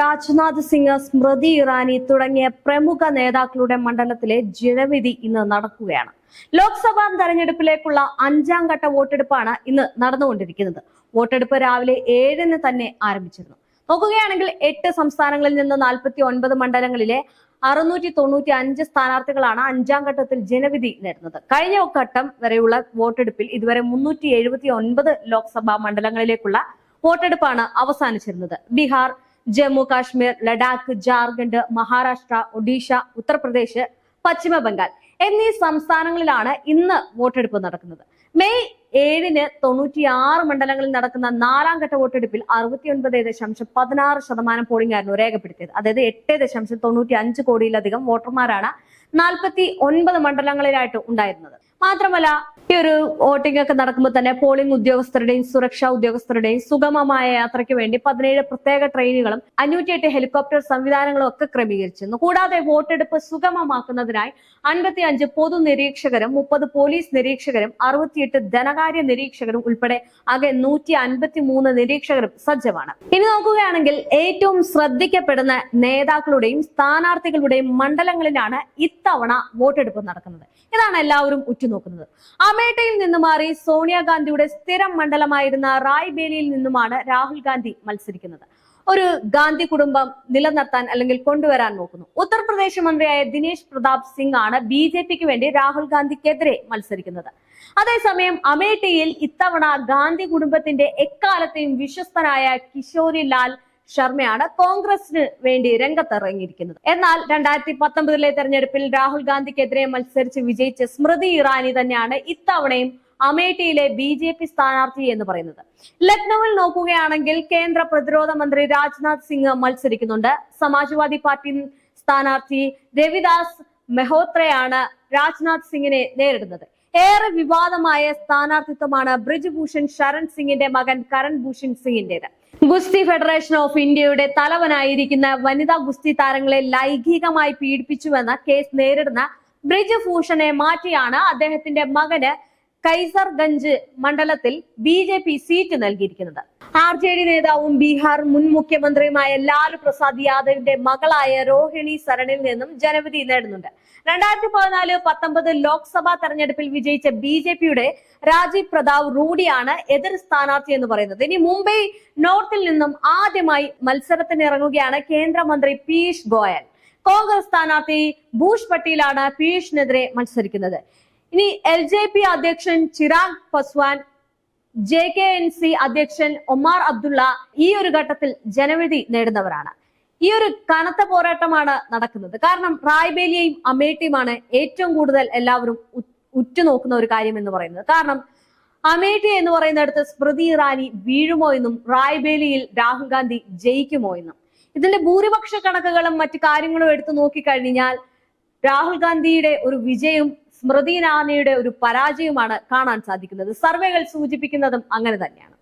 രാജ്നാഥ് സിംഗ് സ്മൃതി ഇറാനി തുടങ്ങിയ പ്രമുഖ നേതാക്കളുടെ മണ്ഡലത്തിലെ ജനവിധി ഇന്ന് നടക്കുകയാണ്. ലോക്സഭാ തെരഞ്ഞെടുപ്പിലേക്കുള്ള അഞ്ചാം ഘട്ട വോട്ടെടുപ്പാണ് ഇന്ന് നടന്നുകൊണ്ടിരിക്കുന്നത്. വോട്ടെടുപ്പ് രാവിലെ ഏഴിന് തന്നെ ആരംഭിച്ചിരുന്നു. നോക്കുകയാണെങ്കിൽ എട്ട് സംസ്ഥാനങ്ങളിൽ നിന്ന് നാൽപ്പത്തി ഒൻപത് മണ്ഡലങ്ങളിലെ അറുന്നൂറ്റി തൊണ്ണൂറ്റി അഞ്ച് സ്ഥാനാർത്ഥികളാണ് അഞ്ചാം ഘട്ടത്തിൽ ജനവിധി നേടുന്നത്. കഴിഞ്ഞ ഘട്ടം വരെയുള്ള വോട്ടെടുപ്പിൽ ഇതുവരെ മുന്നൂറ്റി എഴുപത്തി ഒൻപത് ലോക്സഭാ മണ്ഡലങ്ങളിലേക്കുള്ള വോട്ടെടുപ്പാണ് അവസാനിച്ചിരുന്നത്. ബീഹാർ ജമ്മു കാശ്മീർ ലഡാക്ക് ജാർഖണ്ഡ് മഹാരാഷ്ട്ര ഒഡീഷ ഉത്തർപ്രദേശ് പശ്ചിമ ബംഗാൾ എന്നീ സംസ്ഥാനങ്ങളിലാണ് ഇന്ന് വോട്ടെടുപ്പ് നടക്കുന്നത്. മെയ് ഏഴിന് തൊണ്ണൂറ്റിയാറ് മണ്ഡലങ്ങളിൽ നടക്കുന്ന നാലാം ഘട്ട വോട്ടെടുപ്പിൽ അറുപത്തിയൊൻപത് ദശാംശം പതിനാറ് ശതമാനം പോളിംഗ് ആയിരുന്നു രേഖപ്പെടുത്തിയത്. അതായത് എട്ട് ദശാംശം തൊണ്ണൂറ്റി അഞ്ച് കോടിയിലധികം വോട്ടർമാരാണ് നാൽപ്പത്തി ഒൻപത് മണ്ഡലങ്ങളിലായിട്ട് ഉണ്ടായിരുന്നത്. മാത്രമല്ല ഈ ഒരു വോട്ടിംഗ് ഒക്കെ നടക്കുമ്പോൾ തന്നെ പോളിംഗ് ഉദ്യോഗസ്ഥരുടെയും സുരക്ഷാ ഉദ്യോഗസ്ഥരുടെയും സുഗമമായ യാത്രയ്ക്ക് വേണ്ടി പതിനേഴ് പ്രത്യേക ട്രെയിനുകളും അഞ്ഞൂറ്റിയെട്ട് ഹെലികോപ്റ്റർ സംവിധാനങ്ങളും ഒക്കെ ക്രമീകരിച്ചിരുന്നു. കൂടാതെ വോട്ടെടുപ്പ് സുഗമമാക്കുന്നതിനായി അൻപത്തി അഞ്ച് പൊതു നിരീക്ഷകരും മുപ്പത് പോലീസ് നിരീക്ഷകരും അറുപത്തിയെട്ട് ധനകാര്യ നിരീക്ഷകരും ഉൾപ്പെടെ ആകെ നൂറ്റി അൻപത്തി മൂന്ന് നിരീക്ഷകരും സജ്ജമാണ്. ഇനി നോക്കുകയാണെങ്കിൽ ഏറ്റവും ശ്രദ്ധിക്കപ്പെടുന്ന നേതാക്കളുടെയും സ്ഥാനാർത്ഥികളുടെയും മണ്ഡലങ്ങളിലാണ് ഇത്തവണ വോട്ടെടുപ്പ് നടക്കുന്നത്. ഇതാണ് എല്ലാവരും ഉറ്റുനോക്കുന്നത്. അമേഠിയിൽ നിന്ന് മാറി സോണിയാഗാന്ധിയുടെ സ്ഥിരം മണ്ഡലമായിരുന്ന റായ്ബേലിയിൽ നിന്നുമാണ് രാഹുൽ ഗാന്ധി മത്സരിക്കുന്നത്. ഒരു ഗാന്ധി കുടുംബം നിലനിർത്താൻ അല്ലെങ്കിൽ കൊണ്ടുവരാൻ നോക്കുന്നു. ഉത്തർപ്രദേശ് മന്ത്രിയായ ദിനേശ് പ്രതാപ് സിംഗ് ആണ് ബി ജെ പിക്ക് വേണ്ടി രാഹുൽ ഗാന്ധിക്കെതിരെ മത്സരിക്കുന്നത്. അതേസമയം അമേഠിയിൽ ഇത്തവണ ഗാന്ധി കുടുംബത്തിന്റെ എക്കാലത്തെയും വിശ്വസ്തനായ കിഷോരി ലാൽ ശർമ്മയാണ് കോൺഗ്രസിന് വേണ്ടി രംഗത്തിറങ്ങിയിരിക്കുന്നത്. എന്നാൽ രണ്ടായിരത്തി പത്തൊമ്പതിലെ തെരഞ്ഞെടുപ്പിൽ രാഹുൽ ഗാന്ധിക്കെതിരെ മത്സരിച്ച് വിജയിച്ച സ്മൃതി ഇറാനി തന്നെയാണ് ഇത്തവണയും അമേഠിയിലെ ബി ജെ പി സ്ഥാനാർത്ഥി എന്ന് പറയുന്നത്. ലക്നൌവിൽ നോക്കുകയാണെങ്കിൽ കേന്ദ്ര പ്രതിരോധ മന്ത്രി രാജ്നാഥ് സിംഗ് മത്സരിക്കുന്നുണ്ട്. സമാജ്വാദി പാർട്ടി സ്ഥാനാർത്ഥി രവിദാസ് മെഹോത്രയാണ് രാജ്നാഥ് സിംഗിനെ നേരിടുന്നത്. ഏറെ വിവാദമായ സ്ഥാനാർത്ഥിത്വമാണ് ബ്രിജ്ഭൂഷൺ ശരൺ സിംഗിന്റെ മകൻ കരൺ ഭൂഷൺ സിംഗിന്റേത്. ഗുസ്തി ഫെഡറേഷൻ ഓഫ് ഇന്ത്യയുടെ തലവനായിരിക്കുന്ന വനിതാ ഗുസ്തി താരങ്ങളെ ലൈംഗികമായി പീഡിപ്പിച്ചുവെന്ന കേസ് നേരിടുന്ന ബ്രിജ് ഭൂഷണെ മാറ്റിയാണ് അദ്ദേഹത്തിന്റെ മകന് കൈസർഗഞ്ച് മണ്ഡലത്തിൽ ബി ജെ പി സീറ്റ് നൽകിയിരിക്കുന്നത്. ആർ ജെ ഡി നേതാവും ബീഹാർ മുൻ മുഖ്യമന്ത്രിയുമായ ലാലു പ്രസാദ് യാദവിന്റെ മകളായ രോഹിണി സരണിൽ നിന്നും ജനവിധി നേടുന്നുണ്ട്. രണ്ടായിരത്തി പതിനാല് പത്തൊമ്പത് ലോക്സഭാ തെരഞ്ഞെടുപ്പിൽ വിജയിച്ച ബി ജെ പിയുടെ രാജീവ് പ്രതാപ് റൂഡിയാണ് എതിർ സ്ഥാനാർത്ഥി എന്ന് പറയുന്നത്. ഇനി മുംബൈ നോർത്തിൽ നിന്നും ആദ്യമായി മത്സരത്തിന് ഇറങ്ങുകയാണ് കേന്ദ്രമന്ത്രി പീയൂഷ് ഗോയൽ. കോൺഗ്രസ് സ്ഥാനാർത്ഥി ഭൂഷ് പട്ടേലാണ് പീയൂഷിനെതിരെ മത്സരിക്കുന്നത്. ഇനി എൽ ജെ പി അധ്യക്ഷൻ Chirag Paswan J K N C അധ്യക്ഷൻ ഒമാർ അബ്ദുള്ള ഈ ഒരു ഘട്ടത്തിൽ ജനവിധി നേടുന്നവരാണ്. ഈ ഒരു കനത്ത പോരാട്ടമാണ് നടക്കുന്നത്. കാരണം റായ്ബേലിയയും അമേഠിയുമാണ് ഏറ്റവും കൂടുതൽ എല്ലാവരും ഉറ്റുനോക്കുന്ന ഒരു കാര്യം എന്ന് പറയുന്നത്. കാരണം അമേഠി എന്ന് പറയുന്നിടത്ത് സ്മൃതി ഇറാനി വീഴുമോ എന്നും റായ്ബേലിയിൽ രാഹുൽ ഗാന്ധി ജയിക്കുമോ എന്നും. ഇതിന്റെ ഭൂരിപക്ഷ കണക്കുകളും മറ്റു കാര്യങ്ങളും എടുത്തു നോക്കിക്കഴിഞ്ഞാൽ രാഹുൽ ഗാന്ധിയുടെ ഒരു വിജയവും സ്മൃതി ഇറാനിയുടെ ഒരു പരാജയമാണ് കാണാൻ സാധിക്കുന്നത്. സർവേകൾ സൂചിപ്പിക്കുന്നതും അങ്ങനെ തന്നെയാണ്.